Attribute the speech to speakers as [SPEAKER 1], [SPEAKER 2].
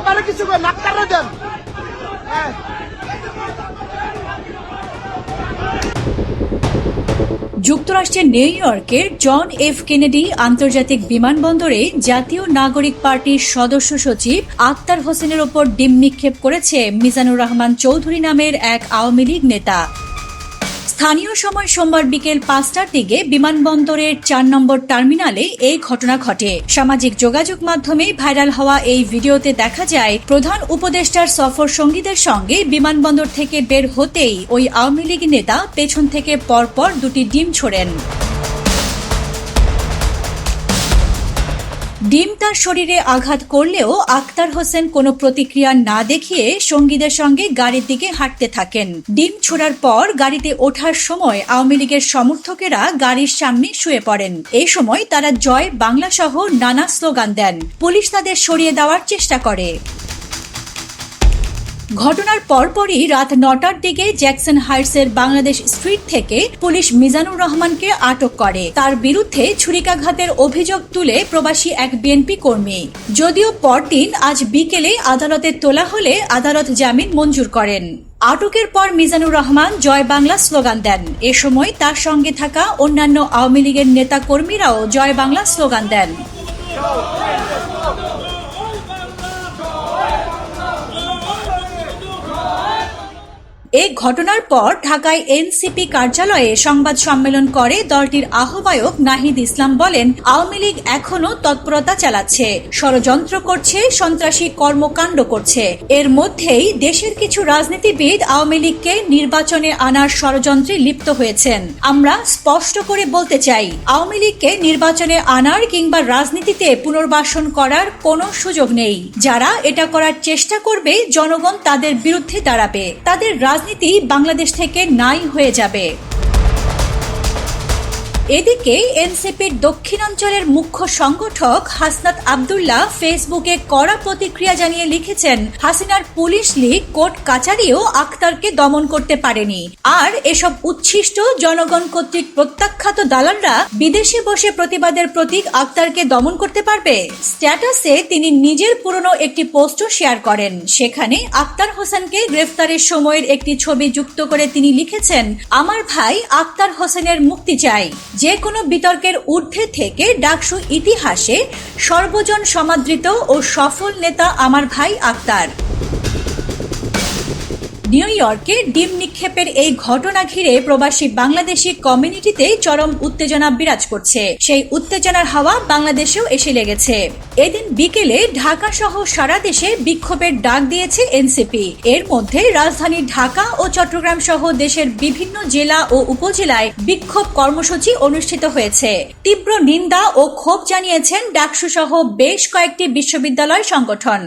[SPEAKER 1] আবারও কিছু করে দেন। হ্যাঁ।
[SPEAKER 2] যুক্তরাষ্ট্রের নিউ ইয়র্কের জন এফ কেনেডি আন্তর্জাতিক বিমানবন্দরে জাতীয় নাগরিক পার্টির সদস্য সচিব আক্তার হোসেনের ওপর ডিম নিক্ষেপ করেছে মিজানুর রহমান চৌধুরী নামের এক আওয়ামী লীগ নেতা। স্থানীয় সময় সোমবার বিকেল পাঁচটার দিকে বিমানবন্দরের চার নম্বর টার্মিনালে এই ঘটনা ঘটে। সামাজিক যোগাযোগ মাধ্যমে ভাইরাল হওয়া এই ভিডিওতে দেখা যায়, প্রধান উপদেষ্টার সফর সঙ্গীদের সঙ্গে বিমানবন্দর থেকে বের হতেই ওই আওয়ামী লীগ নেতা পেছন থেকে পরপর দুটি ডিম ছোড়েন। ডিম তার শরীরে আঘাত করলেও আক্তার হোসেন কোনো প্রতিক্রিয়া না দেখিয়ে সঙ্গীদের সঙ্গে গাড়ির দিকে হাঁটতে থাকেন। ডিম ছোড়ার পর গাড়িতে ওঠার সময় আওয়ামী লীগের সমর্থকেরা গাড়ির সামনে শুয়ে পড়েন। এই সময় তারা জয় বাংলা সহ নানা স্লোগান দেন। পুলিশ তাদের সরিয়ে দেওয়ার চেষ্টা করে। ঘটনার পরপরই রাত নটার দিকে জ্যাকসন হাইটসের বাংলাদেশ স্ট্রিট থেকে পুলিশ মিজানুর রহমানকে আটক করে। তার বিরুদ্ধে ছুরিকাঘাতের অভিযোগ তুলে প্রবাসী এক বিএনপি কর্মী। যদিও পরদিন আজ বিকেলে আদালতে তোলা হলে আদালত জামিন মঞ্জুর করেন। আটকের পর মিজানুর রহমান জয় বাংলা স্লোগান দেন। এ সময় তার সঙ্গে থাকা অন্যান্য আওয়ামী লীগের নেতা কর্মীরাও জয় বাংলা স্লোগান দেন। এই ঘটনার পর ঢাকায় এনসিপি কার্যালয়ে সংবাদ সম্মেলন করে দলটির আহ্বায়ক নাহিদ ইসলাম বলেন, আওয়ামী লীগ এখনও তৎপরতা চালাচ্ছে, ষড়যন্ত্র করছে, সন্ত্রাসী কর্মকাণ্ড করছে। এর মধ্যেই দেশের কিছু রাজনীতিবিদ আওয়ামী লীগকে নির্বাচনে আনার ষড়যন্ত্রে লিপ্ত হয়েছেন। আমরা স্পষ্ট করে বলতে চাই, আওয়ামী লীগকে নির্বাচনে আনার কিংবা রাজনীতিতে পুনর্বাসন করার কোনো সুযোগ নেই। যারা এটা করার চেষ্টা করবে, জনগণ তাদের বিরুদ্ধে দাঁড়াবে। তাদের রাজনীতি বাংলাদেশ থেকে নাই হয়ে যাবে। এদিকে এনসিপির দক্ষিণাঞ্চলের মুখ্য সংগঠক হাসনাত আবদুল্লাহ ফেসবুকে কড়া প্রতিক্রিয়া জানিয়ে লিখেছেন, হাসিনার পুলিশ লীগ কোর্ট কাচারিও আক্তারকে দমন করতে পারেনি। আর এসব উচ্ছিষ্ট জনগণ কর্তৃক প্রত্যাখ্যাত দালালরা বিদেশে বসে প্রতিবাদের প্রতীক আক্তারকে দমন করতে পারবে। স্ট্যাটাসে তিনি নিজের পুরনো একটি পোস্টও শেয়ার করেন। সেখানে আক্তার হোসেনকে গ্রেফতারের সময়ের একটি ছবি যুক্ত করে তিনি লিখেছেন, আমার ভাই আক্তার হোসেনের মুক্তি চাই। যে কোনো বিতর্কের ঊর্ধ্বে থেকে ডাকসু ইতিহাসে সর্বজন সমাদৃত ও সফল নেতা আমার ভাই আক্তার। নিউ ইয়র্কে ডিম নিক্ষেপের এই ঘটনা ঘিরে প্রবাসী বাংলাদেশি কমিউনিটিতে চরম উত্তেজনা বিরাজ করছে। সেই উত্তেজনার হাওয়া বাংলাদেশেও এসে লেগেছে। এদিন বিকেলে ঢাকা সহ সারা দেশে বিক্ষোভের ডাক দিয়েছে এনসিপি। এর মধ্যে রাজধানী ঢাকা ও চট্টগ্রাম সহ দেশের বিভিন্ন জেলা ও উপজেলায় বিক্ষোভ কর্মসূচি অনুষ্ঠিত হয়েছে। তীব্র নিন্দা ও ক্ষোভ জানিয়েছেন ডাকসু সহ বেশ কয়েকটি বিশ্ববিদ্যালয় সংগঠন।